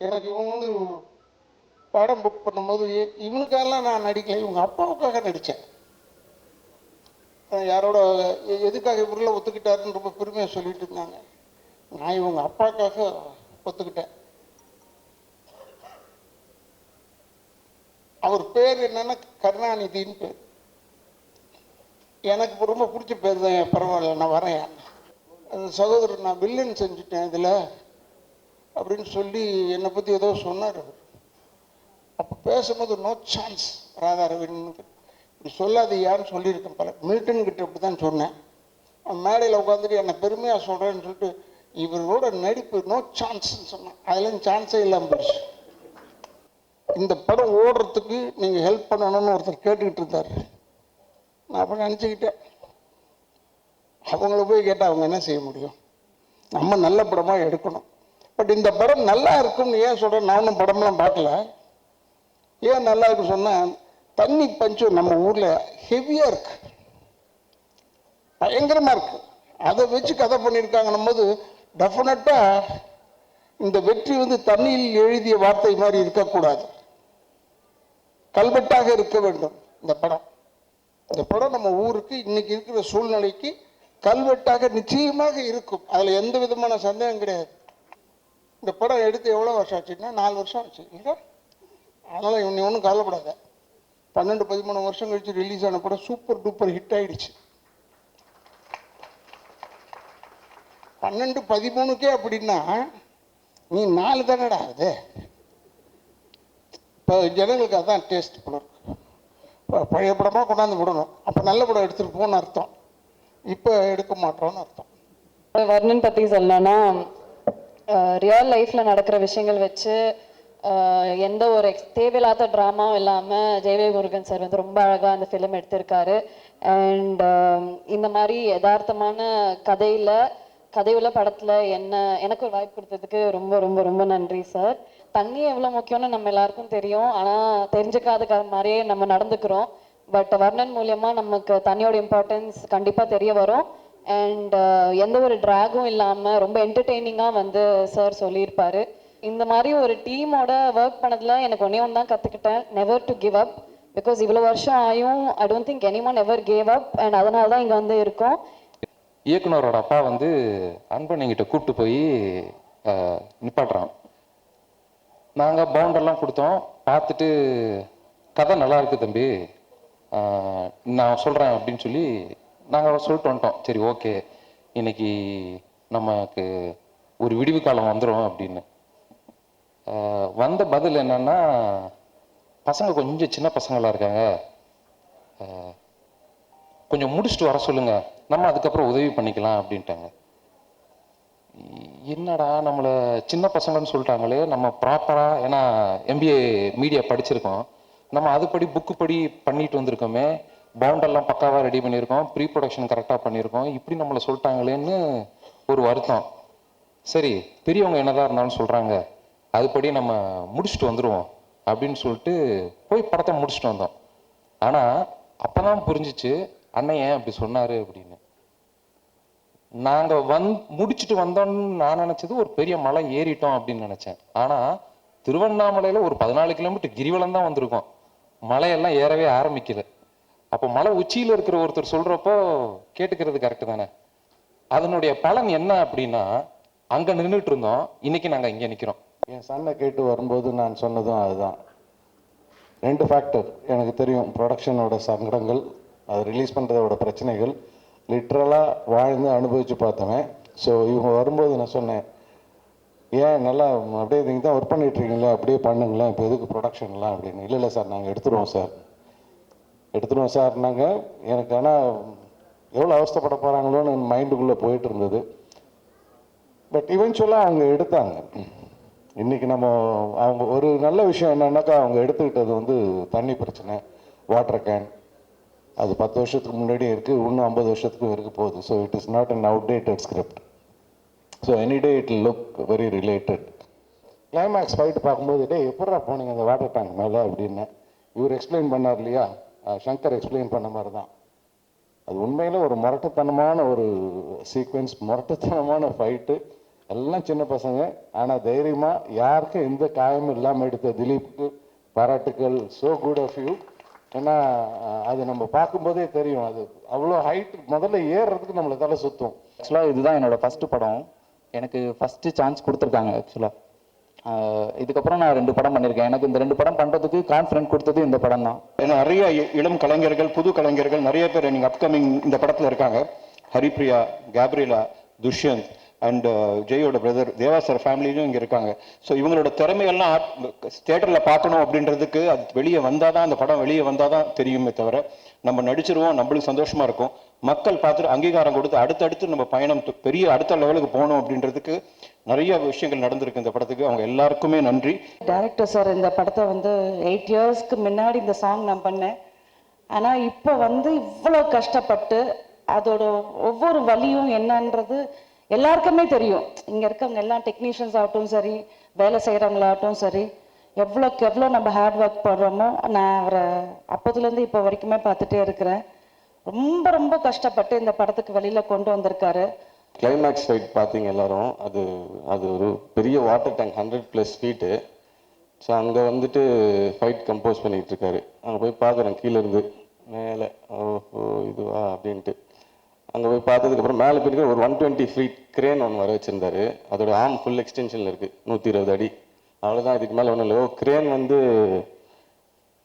எனக்கு இவங்க வந்து படம் புக் பண்ணும்போது இவனுக்காகலாம் நான் நடிக்கல இவங்க அப்பாவுக்காக நடித்தேன் யாரோட எதுக்காக இவரில் ஒத்துக்கிட்டாருன்னு ரொம்ப பெருமையாக சொல்லிட்டு இருந்தாங்க. நான் இவங்க அப்பாவுக்காக ஒத்துக்கிட்டேன். அவர் பேர் என்னன்னா கருணாநிதின்னு பேர். எனக்கு ரொம்ப பிடிச்ச பேர் தான் பரவாயில்ல நான் வரேன். சகோதரர் நான் வில்லன் செஞ்சுட்டேன் இதில். அப்படின்னு சொல்லி என்னை பற்றி ஏதோ சொன்னார் அவர். அப்போ பேசும்போது நோ சான்ஸ் ராதா ரவீந்திரன் இப்படி சொல்லாதீயான்னு சொல்லியிருக்கேன் பல. மில்டன் கிட்ட இப்படி தான் சொன்னேன். அவன் மேடையில் உட்காந்துட்டு என்னை பெருமையாக சொல்கிறேன்னு சொல்லிட்டு இவரோட நடிப்பு நோ சான்ஸ்ன்னு சொன்னான். அதுலேயும் சான்ஸே இல்லாமல் போயிடுச்சு. இந்த படம் ஓடுறதுக்கு நீங்கள் ஹெல்ப் பண்ணணும்னு ஒருத்தர் கேட்டுக்கிட்டு இருந்தார். நான் அப்போ நினச்சிக்கிட்டேன். அவங்கள போய் கேட்டால் அவங்க என்ன செய்ய முடியும்? நம்ம நல்ல படமாக எடுக்கணும். பட் இந்த படம் நல்லா இருக்கும்னு ஏன் சொல்கிறேன் நானும் படம்லாம் பார்க்கல. ஏன் நல்லா இருக்கு சொன்னால் தண்ணி பஞ்சம் நம்ம ஊரில் ஹெவியாக இருக்கு. பயங்கரமாக இருக்கு. அதை வச்சு கதை பண்ணியிருக்காங்கன்னும் போது டெஃபினட்டாக இந்த வெற்றி வந்து தண்ணியில் எழுதிய வார்த்தை மாதிரி இருக்கக்கூடாது. கல்வெட்டாக இருக்க வேண்டும் இந்த படம். இந்த படம் நம்ம ஊருக்கு இன்னைக்கு இருக்கிற சூழ்நிலைக்கு கல்வெட்டாக நிச்சயமாக இருக்கும். அதில் எந்த விதமான சந்தேகம் கிடையாது. இந்த படம் எடுத்து எவ்வளோ வருஷம் ஆச்சுன்னா நாலு வருஷம் ஆச்சு. இல்லை அதனால் இவன் ஒன்றும் கவலைப்படாத. பன்னெண்டு பதிமூணு வருஷம் கழிச்சு ரிலீஸ் ஆன படம் சூப்பர் டூப்பர் ஹிட் ஆயிடுச்சு. பன்னெண்டு பதிமூணுக்கே அப்படின்னா நீ நாலு தானடா அது? இப்போ ஜனங்களுக்கு அதான் டேஸ்ட் படம் இருக்கு. இப்போ பழைய படமாக கொண்டாந்து விடணும். அப்போ நல்ல படம் எடுத்துகிட்டு போகணும்னு அர்த்தம். இப்போ எடுக்க மாட்டோம்னு அர்த்தம். வர்ணன் பற்றி சொல்லணும்னா ரியல் லைஃப்ல நடக்கிற விஷயங்கள் வச்சு எந்த ஒரு தேவையில்லாத ட்ராமாவும் இல்லாம ஜெயவே முருகன் சார் வந்து ரொம்ப அழகா அந்த ஃபிலிம் எடுத்திருக்காரு. அண்ட் இந்த மாதிரி யதார்த்தமான கதையில கதையுள்ள படத்துல என்ன எனக்கு ஒரு வாய்ப்பு கொடுத்ததுக்கு ரொம்ப ரொம்ப ரொம்ப நன்றி சார். தண்ணி எவ்வளவு முக்கியம்னு நம்ம எல்லாருக்கும் தெரியும். ஆனா தெரிஞ்சுக்காத மாதிரியே நம்ம நடந்துக்கிறோம். பட் வர்ணன் மூலியமா நமக்கு தண்ணியோட இம்பார்ட்டன்ஸ் கண்டிப்பா தெரிய வரும். அண்ட் uh, எந்த ஒரு ட்ராகும் இல்லாமல் ரொம்ப என்டர்டெய்னிங்காக வந்து சார் சொல்லியிருப்பாரு. இந்த மாதிரி ஒரு டீமோட ஒர்க் பண்ணதில் எனக்கு ஒன்னே ஒன்று தான் கற்றுக்கிட்டேன் never to give up because இவ்வளோ வருஷம் ஆயும் I don't think any one ever gave up and அதனால தான் இங்கே வந்து இருக்கோம். இயக்குனரோட அப்பா வந்து அன்பண்ணிங்கிட்ட எங்கிட்ட கூப்பிட்டு போய் நிப்பாட்டுறான். நாங்கள் பவுண்டெல்லாம் கொடுத்தோம். பார்த்துட்டு கதை நல்லா இருக்கு தம்பி. நான் சொல்கிறேன் அப்படின்னு சொல்லி நாங்கள் சொல்லிட்டு வந்துட்டோம். சரி ஓகே இன்னைக்கு நமக்கு ஒரு விடிவு காலம் வந்துடும் அப்படின்னு. வந்த பதில் என்னன்னா பசங்க கொஞ்சம் சின்ன பசங்களா இருக்காங்க. கொஞ்சம் முடிச்சுட்டு வர சொல்லுங்க. நம்ம அதுக்கப்புறம் உதவி பண்ணிக்கலாம் அப்படின்ட்டாங்க. என்னடா நம்மளை சின்ன பசங்கன்னு சொல்லிட்டாங்களே நம்ம ப்ராப்பராக ஏன்னா எம்பிஏ மீடியா படிச்சிருக்கோம். நம்ம அதுபடி புக்கு படி பண்ணிட்டு வந்திருக்கோமே. பவுண்டெல்லாம் பக்காவாக ரெடி பண்ணியிருக்கோம். ப்ரீ ப்ரொடக்ஷன் கரெக்டாக பண்ணியிருக்கோம். இப்படி நம்மளை சொல்லிட்டாங்களேன்னு ஒரு வருத்தம். சரி பெரியவங்க என்னதான் இருந்தாலும் சொல்கிறாங்க அதுபடி நம்ம முடிச்சுட்டு வந்துடுவோம் அப்படின்னு சொல்லிட்டு போய் படத்தை முடிச்சுட்டு வந்தோம். ஆனால் அப்போ தான் புரிஞ்சிச்சு அண்ணன் ஏன் அப்படி சொன்னார் அப்படின்னு. நாங்க வந் முடிச்சுட்டு வந்தோம்னு நான் நினைச்சது ஒரு பெரிய மலை ஏறிட்டோம் அப்படின்னு நினைச்சேன். ஆனா திருவண்ணாமலையில ஒரு பதினாலு கிலோமீட்டர் கிரிவலம் தான் வந்திருக்கோம். மலையெல்லாம் ஏறவே ஆரம்பிக்கல. அப்போ மலை உச்சியில் இருக்கிற ஒருத்தர் சொல்றப்போ கேட்டுக்கிறது கரெக்டு தானே? அதனுடைய பலன் என்ன அப்படின்னா அங்க நின்றுட்டு இருந்தோம். இன்னைக்கு நாங்க இங்க நிக்கிறோம். என் சன்னை கேட்டு வரும்போது நான் சொன்னதும் அதுதான். ரெண்டு ஃபேக்டர் எனக்கு தெரியும். ப்ரொடக்ஷனோட சங்கடங்கள் அது ரிலீஸ் பண்ணுறதோட பிரச்சனைகள். லிட்ரலாக வாழ்ந்து அனுபவித்து பார்த்தவன். ஸோ இவங்க வரும்போது நான் சொன்னேன் ஏன் நல்லா அப்படியே நீங்கள் தான் ஒர்க் பண்ணிட்டு இருக்கீங்களா அப்படியே பண்ணுங்களேன். இப்போ எதுக்கு ப்ரொடக்ஷன்லாம் அப்படின்னு. இல்லை இல்லை சார் நாங்கள் எடுத்துருவோம் சார் எடுத்துருவோம் சார்னாங்க எனக்கு ஆனால் எவ்வளோ அவஸ்தப்பட போகிறாங்களோன்னு என் மைண்டுக்குள்ளே போயிட்டு இருந்தது பட் இவென்ச்சுவலாக அவங்க எடுத்தாங்க. இன்றைக்கி நம்ம அவங்க ஒரு நல்ல விஷயம் என்னன்னாக்கா அவங்க எடுத்துக்கிட்டது வந்து தண்ணி பிரச்சனை வாட்டர் கேன் அது பத்து வருஷத்துக்கு முன்னாடியே இருக்குது இன்னும் ஐம்பது வருஷத்துக்கும் இருக்க போகுது. So it is not an outdated script so any day it look very related climax fight பார்க்கும்போது டே எப்படா போனீங்க அந்த வாட்டர் டேங்க் மேலே? அப்படின்னு இவர் எக்ஸ்பிளைன் பண்ணார் இல்லையா? சங்கர் எக்ஸ்பிளைன் பண்ண மாதிரி தான் அது உண்மையில் ஒரு முரட்டத்தனமான ஒரு சீக்வென்ஸ் முரட்டுத்தனமான ஃபைட்டு எல்லாம் சின்ன பசங்க. ஆனால் தைரியமாக யாருக்கும் எந்த காயமும் இல்லாமல் எடுத்த திலீப்புக்கு பாராட்டுக்கள். ஸோ குட் ஆஃப் யூ ஏன்னா அது நம்ம பார்க்கும்போதே தெரியும். அது அவ்வளோ ஹைட் முதல்ல ஏறுறதுக்கு நம்மளை தலை சுற்றும் ஆக்சுவலாக இதுதான் என்னோட ஃபஸ்ட்டு படம். எனக்கு ஃபஸ்ட்டு சான்ஸ் கொடுத்துருக்காங்க ஆக்சுவலாக இதுக்கப்புறம் நான் ரெண்டு படம் பண்ணியிருக்கேன். எனக்கு இந்த ரெண்டு படம் பண்ணுறதுக்கு கான்ஃபிடென்ட் கொடுத்தது இந்த படம் தான். நிறைய இளம் கலைஞர்கள் புது கலைஞர்கள் நிறைய பேர் நீங்கள் அப்கமிங் இந்த படத்தில் இருக்காங்க. ஹரிப்ரியா கேப்ரியலா துஷ்யந்த் அண்ட் ஜெயோட பிரதர் தேவா சார் ஃபேமிலியும் இருக்காங்க. ஸோ இவங்களோட திறமையெல்லாம் தேட்டரில் பார்க்கணும் அப்படின்றதுக்கு அது வெளியே வந்தால் தான் அந்த படம் வெளியே வந்தால் தான் தெரியுமே தவிர நம்ம நடிச்சிருவோம் நம்மளுக்கு சந்தோஷமாக இருக்கும். மக்கள் பார்த்துட்டு அங்கீகாரம் கொடுத்து அடுத்தடுத்து நம்ம பயணம் பெரிய அடுத்த லெவலுக்கு போகணும் அப்படின்றதுக்கு நிறைய விஷயங்கள் நடந்திருக்கு இந்த படத்துக்கு. அவங்க எல்லாருக்குமே நன்றி. டேரக்டர் சார் இந்த படத்தை வந்து எயிட் இயர்ஸ்க்கு முன்னாடி இந்த சாங் நான் பண்ணேன். ஆனால் இப்போ வந்து இவ்வளோ கஷ்டப்பட்டு அதோட ஒவ்வொரு வழியும் என்னன்றது எல்லாருக்குமே தெரியும். இங்கே இருக்கவங்க எல்லாம் டெக்னீஷியன்ஸ் ஆகட்டும் சரி வேலை செய்கிறவங்களாகட்டும் சரி எவ்வளோக்கு எவ்வளோ நம்ம ஹார்ட் ஒர்க் பண்ணுறோமோ நான் அவரை அப்போதுலேருந்து இப்போ வரைக்குமே பார்த்துட்டே இருக்கிறேன். ரொம்ப ரொம்ப கஷ்டப்பட்டு இந்த படத்துக்கு வெளியில் கொண்டு வந்திருக்காரு. கிளைமேக்ஸ் ஃபைட் பார்த்தீங்க எல்லாரும். அது அது ஒரு பெரிய water tank hundred plus feet so அங்கே வந்துட்டு ஃபைட் கம்போஸ் பண்ணிகிட்டு இருக்காரு. அங்கே போய் பார்க்குறேன் கீழேருந்து மேலே. ஓஹோ இதுவா? அப்படின்ட்டு. அங்கே போய் பார்த்ததுக்கப்புறம் மேலே போய் ஒரு ஒன் டுவெண்ட்டி ஃபீட் கிரேன் ஒன்று வர வச்சுருந்தாரு. அதோட ஆர்ம் ஃபுல் எக்ஸ்டென்ஷனில் இருக்குது நூற்றி இருபது அடி. அவ்வளோதான் இதுக்கு மேலே ஒன்றும் இல்லை. ஓ கிரேன் வந்து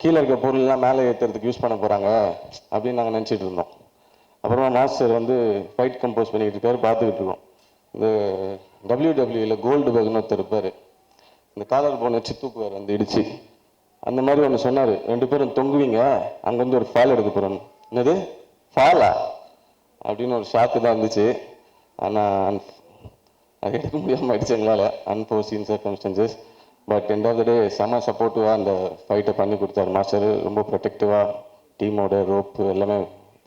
கீழே இருக்க பொருள்லாம் மேலே ஏற்றுறதுக்கு யூஸ் பண்ண போகிறாங்க அப்படின்னு நாங்கள் நினச்சிட்டு இருந்தோம். அப்புறமா மாஸ்டர் வந்து ஃபைட் கம்போஸ் பண்ணிக்கிட்டு இருக்காரு பார்த்துக்கிட்டு இருக்கோம். இந்த டபிள்யூடபிள்யூல கோல்டு பகன் ஒருத்தர் இருப்பார். இந்த காலர் போன வச்சு தூக்குவார் அந்த இடிச்சு. அந்த மாதிரி ஒன்று சொன்னார். ரெண்டு பேரும் தொங்குவீங்க அங்கேருந்து ஒரு ஃபால் எடுக்க போகிறோம் என்னது? ஃபாலா அப்படின்னு ஒரு ஷாக்கு தான் இருந்துச்சு. ஆனால் அது எடுக்க முடியாமல் ஆயிடுச்சு எங்களால். Unforeseen circumstances but end of the day செம சப்போர்ட்டிவாக அந்த ஃபைட்டை பண்ணி கொடுத்தாரு. மாஸ்டர் ரொம்ப ப்ரொடெக்டிவாக டீமோட ரோப்பு எல்லாமே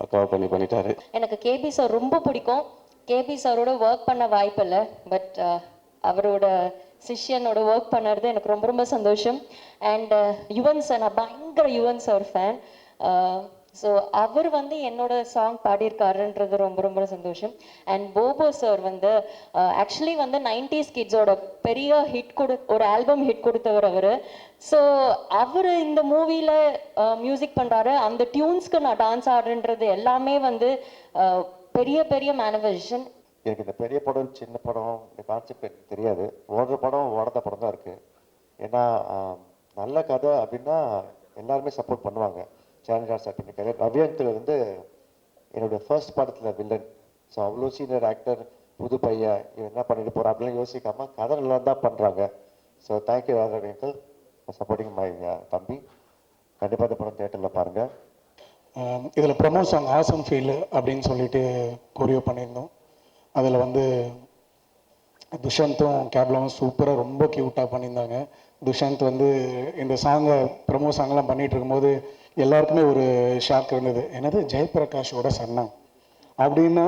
பக்காவாக பண்ணி பண்ணிட்டாரு. எனக்கு கேபி சார் ரொம்ப பிடிக்கும். கேபி சாரோட ஒர்க் பண்ண வாய்ப்பு இல்லை பட் அவரோட சிஷ்யனோட ஒர்க் பண்ணுறது எனக்கு ரொம்ப ரொம்ப சந்தோஷம். அண்ட் யுவன் சார் நான் பயங்கர யுவன் சார் ஃபேன் ஸோ அவர் வந்து என்னோட சாங் பாடியிருக்காருன்றது ரொம்ப ரொம்ப சந்தோஷம். அண்ட் போபோ சார் வந்து ஆக்சுவலி வந்து நைன்டிஸ் கிட்ஸோட பெரிய ஹிட் கொடு ஒரு ஆல்பம் ஹிட் கொடுத்தவர் அவர். ஸோ அவர் இந்த மூவியில் மியூசிக் பண்ணுறாரு அந்த டியூன்ஸ்க்கு நான் டான்ஸ் ஆடுறேன்றது எல்லாமே வந்து பெரிய பெரிய மேனுவேஷன் எனக்கு இந்த பெரிய படம் சின்ன படம் இந்த கான்செப்ட் எனக்கு தெரியாது. ஓடுற படம் ஓடாத படம் தான் இருக்குது ஏன்னா நல்ல கதை அப்படின்னா எல்லாருமே சப்போர்ட் பண்ணுவாங்க. சேனல் சார் பண்ணிருக்காரு ரவியந்தில் வந்து என்னுடைய ஃபர்ஸ்ட் படத்தில் வில்லன் ஸோ அவ்வளோ சீனியர் ஆக்டர் புது பையன் இவன் என்ன பண்ணிட்டு போகிறான் அப்படிலாம் யோசிக்காமல் கதை நல்லா தான் பண்ணுறாங்க so thank you Rajaravi uncle supporting my தம்பி கண்டிப்பாக இந்த படம் தேட்டரில் பாருங்கள் இதில் ப்ரமோ சாங் ஆசம் ஃபீல் அப்படின்னு சொல்லிட்டு கொரியோ பண்ணியிருந்தோம். அதில் வந்து துஷாந்தும் கேப்லாவும் சூப்பராக ரொம்ப க்யூட்டாக பண்ணியிருந்தாங்க. துஷாந்த் வந்து இந்த சாங்கை ப்ரமோ சாங்லாம் பண்ணிகிட்டு இருக்கும்போது எல்லாருக்குமே ஒரு ஷாக் இருந்தது. என்னது? ஜெயபிரகாஷோட சன்னா. அப்படின்னா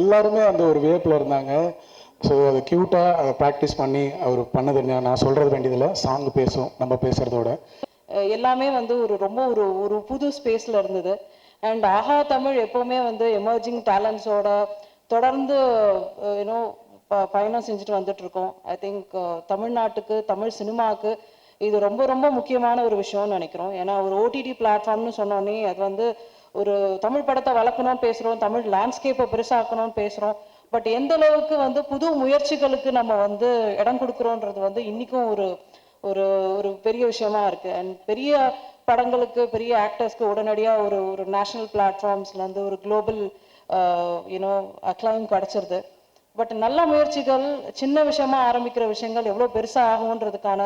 எல்லாருமே அந்த ஒரு வேப்பில் இருந்தாங்க. ஸோ அதை க்யூட்டாக அதை ப்ராக்டிஸ் பண்ணி அவர் பண்ணது நான் நான் சொல்கிறது வேண்டியதில்லை. சாங் பேசும் நம்ம பேசுகிறதோட எல்லாமே வந்து ஒரு ரொம்ப ஒரு ஒரு புது ஸ்பேஸில் இருந்தது. அண்ட் ஆஹா தமிழ் எப்போவுமே வந்து எமர்ஜிங் டேலண்ட்ஸோட தொடர்ந்து யூனோ பயணம் செஞ்சுட்டு வந்துட்டுருக்கோம் ஐ திங்க் தமிழ்நாட்டுக்கு தமிழ் சினிமாவுக்கு இது ரொம்ப ரொம்ப முக்கியமான ஒரு விஷயம்னு நினைக்கிறோம். ஏன்னா ஒரு ஓடிடி பிளாட்ஃபார்ம்னு சொன்னோன்னே அது வந்து ஒரு தமிழ் படத்தை வளர்க்கணும்னு பேசுகிறோம் தமிழ் லேண்ட்ஸ்கேப்பை பெருசாக்கணும்னு பேசுகிறோம் பட் எந்த அளவுக்கு வந்து புது முயற்சிகளுக்கு நம்ம வந்து இடம் கொடுக்குறோன்றது வந்து இன்னைக்கும் ஒரு ஒரு ஒரு பெரிய விஷயமா இருக்கு. அண்ட் பெரிய படங்களுக்கு பெரிய ஆக்டர்ஸ்க்கு உடனடியாக ஒரு ஒரு நேஷனல் பிளாட்ஃபார்ம்ஸ்லேருந்து ஒரு குளோபல் யூனோ அக்ளைம் கிடச்சிருது. பட் நல்ல முயற்சிகள் சின்ன விஷயமா ஆரம்பிக்கிற விஷயங்கள் எவ்வளோ பெருசாக ஆகுன்றதுக்கான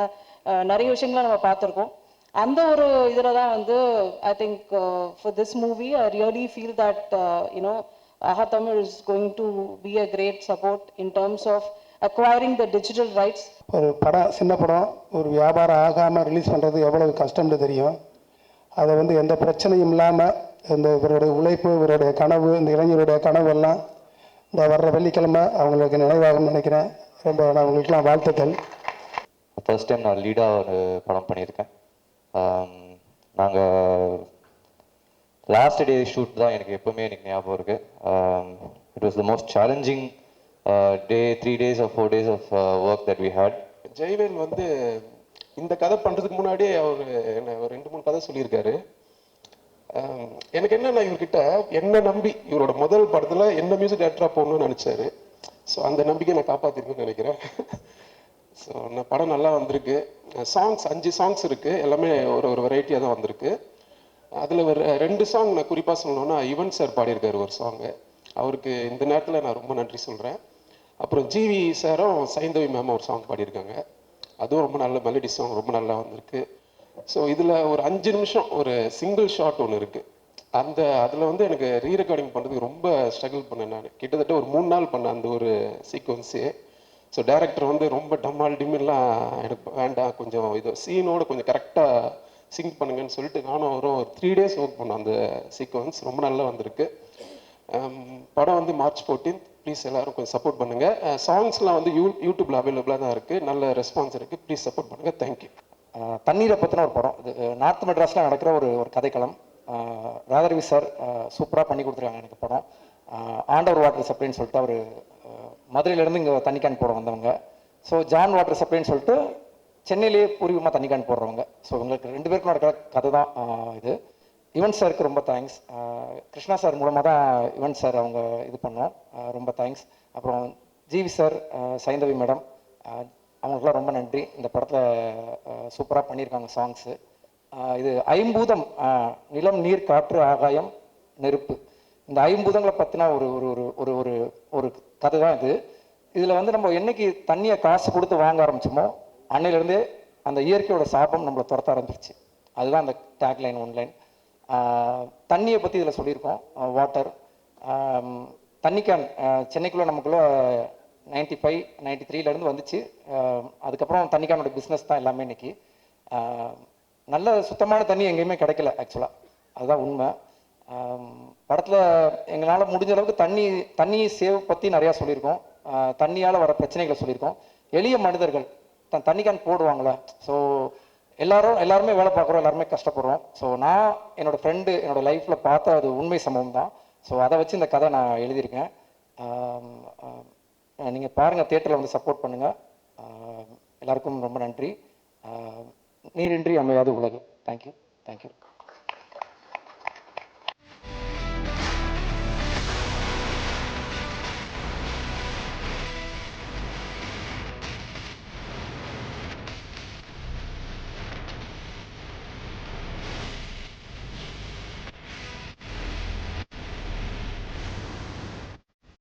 அஹ், uh, நிறைய விஷயங்களை நம்ம பார்த்துருக்கோம். அந்த ஒரு இதில் தான் வந்து I think for this movie I really feel that you know Tamil is going to be a great support in terms of acquiring the digital rights ஒரு படம் சின்ன படம் ஒரு வியாபாரம் ஆகாமல் ரிலீஸ் பண்ணுறது எவ்வளவு கஷ்டம்னு தெரியும். அதை வந்து எந்த பிரச்சனையும் இல்லாமல் இந்த இவருடைய உழைப்பு இவருடைய கனவு இந்த இளைஞருடைய கனவு எல்லாம் இந்த வர்ற வெள்ளிக்கிழமை அவங்களுக்கு நினைவாகும்னு நினைக்கிறேன். ரொம்ப நான் உங்களுக்கெல்லாம் வாழ்த்துக்கள். ஃபர்ஸ்ட் டைம் நான் லீடாக ஒரு படம் பண்ணியிருக்கேன். நாங்கள் லாஸ்ட் டே ஷூட் தான் எனக்கு எப்போவுமே எனக்கு ஞாபகம் இருக்குது it was the most challenging day three days of four days of work that we had Jaivel வந்து இந்த கதை பண்ணுறதுக்கு முன்னாடியே அவர் என்ன ஒரு ரெண்டு மூணு கதை சொல்லியிருக்காரு. Um, எனக்கு என்னன்னா இவர்கிட்ட என்ன நம்பி இவரோட முதல் படத்தில் என்ன மியூசிக் டேரக்டராக போகணும்னு நினச்சாரு. ஸோ அந்த நம்பிக்கை நான் காப்பாற்றிருக்கேன்னு நினைக்கிறேன். ஸோ நான் படம் நல்லா வந்திருக்கு. சாங்ஸ் அஞ்சு சாங்ஸ் இருக்குது எல்லாமே ஒரு ஒரு வெரைட்டியாக தான் வந்திருக்கு. அதில் ஒரு ரெண்டு சாங் நான் குறிப்பாக சொல்லணும்னா யுவன் சார் பாடியிருக்காரு ஒரு சாங்கு அவருக்கு இந்த நேரத்தில் நான் ரொம்ப நன்றி சொல்கிறேன் அப்புறம் ஜிவி சாரும் சைந்தவி மேம் ஒரு சாங் பாடியிருக்காங்க. அதுவும் ரொம்ப நல்ல மெலடி சாங் ரொம்ப நல்லா வந்திருக்கு. ஸோ இதில் ஒரு அஞ்சு நிமிஷம் ஒரு சிங்கிள் ஷாட் ஒன்று இருக்குது அந்த அதில் வந்து எனக்கு ரீ ரெக்கார்டிங் பண்ணுறதுக்கு ரொம்ப ஸ்ட்ரகிள் பண்ணேன் நான். கிட்டத்தட்ட ஒரு மூணு நாள் பண்ணேன் அந்த ஒரு சீக்வன்ஸு ஸோ டேரக்டர் வந்து ரொம்ப டம்மால் டிம்மெல்லாம் எனக்கு வேண்டாம். கொஞ்சம் இது சீனோட கொஞ்சம் கரெக்டாக சிங்க் பண்ணுங்கன்னு சொல்லிட்டு நானும் அவரும் ஒரு த்ரீ டேஸ் ஒர்க் பண்ணோம் அந்த சீக்வன்ஸ் ரொம்ப நல்லா வந்திருக்கு. Um, படம் வந்து மார்ச் ஃபோர்டீன் ப்ளீஸ் எல்லாரும் கொஞ்சம் சப்போர்ட் பண்ணுங்கள் சாங்ஸ்லாம் uh, வந்து யூ யூடியூப்பில் அவைலபிளாக தான் இருக்குது நல்ல ரெஸ்பான்ஸ் இருக்குது ப்ளீஸ் சப்போர்ட் பண்ணுங்கள் தேங்க்யூ தண்ணீரை பற்றின ஒரு படம். இது uh, நார்த் மெட்ராஸில் நடக்கிற ஒரு ஒரு கதைக்களம். ஆஹ் ராதாரவி சார் சூப்பராக பண்ணி கொடுத்துருக்காங்க எனக்கு படம். ஆண்டவர் வாட்டர் சப்ளைன்னு சொல்லிட்டு அவர் மதுரையிலேருந்து இங்கே தண்ணி கேன் போட வந்தவங்க. ஸோ ஜான் வாட்டர் சப்ளைன்னு சொல்லிட்டு சென்னையிலேயே பூர்வீகமாக தண்ணி கேன் போடுறவங்க. ஸோ இவங்களுக்கு ரெண்டு பேருக்கும் நடக்கிற கதை தான் இது. யுவன் சாருக்கு ரொம்ப தேங்க்ஸ் கிருஷ்ணா சார் மூலமாக தான் யுவன் சார் அவங்க இது பண்ணோம் ரொம்ப தேங்க்ஸ் அப்புறம் ஜிவி சார் சைந்தவி மேடம் அவங்களுக்குலாம் ரொம்ப நன்றி. இந்த படத்தில் சூப்பராக பண்ணியிருக்காங்க சாங்ஸு இது ஐம்பூதம் நிலம் நீர் காற்று ஆகாயம் நெருப்பு. இந்த ஐம்பூதங்களை பற்றின ஒரு ஒரு ஒரு ஒரு ஒரு ஒரு கதை தான் இது. இதில் வந்து நம்ம என்னைக்கு தண்ணியை காசு கொடுத்து வாங்க ஆரம்பிச்சோமோ அன்னையிலேருந்தே அந்த இயற்கையோட சாபம் நம்மளை துரத்த ஆரம்பிச்சு அதுதான் அந்த டேக்லைன் ஒன்லைன் தண்ணியை பற்றி இதில் சொல்லியிருக்கோம். வாட்டர் தண்ணி கேன் சென்னைக்குள்ளே நமக்குள்ளே நைன்டி ஃபைவ் நைன்டி த்ரீலேருந்து வந்துச்சு அதுக்கப்புறம் தண்ணி கேனோட பிஸ்னஸ் தான் எல்லாமே இன்றைக்கி நல்ல சுத்தமான தண்ணி எங்கேயுமே கிடைக்கல ஆக்சுவலாக அதுதான் உண்மை. படத்தில் எங்களால் முடிஞ்ச அளவுக்கு தண்ணி தண்ணி சேவ் பற்றி நிறையா சொல்லியிருக்கோம். தண்ணியால் வர பிரச்சனைகளை சொல்லியிருக்கோம். எளிய மனிதர்கள் தண்ணி கேன் போடுவாங்களே. ஸோ எல்லாரும் எல்லாருமே வேலை பார்க்குறோம் எல்லாருமே கஷ்டப்படுறோம். ஸோ நான் என்னோட ஃப்ரெண்டு என்னோட லைஃப்பில் பார்த்த அது உண்மை சம்பவம் தான் ஸோ அதை வச்சு இந்த கதை நான் எழுதியிருக்கேன். நீங்கள் பாருங்கள் தேட்டரில் வந்து சப்போர்ட் பண்ணுங்கள் எல்லாருக்கும் ரொம்ப நன்றி. நீரின்றி அமையாது உலகு தேங்க்யூ தேங்க்யூ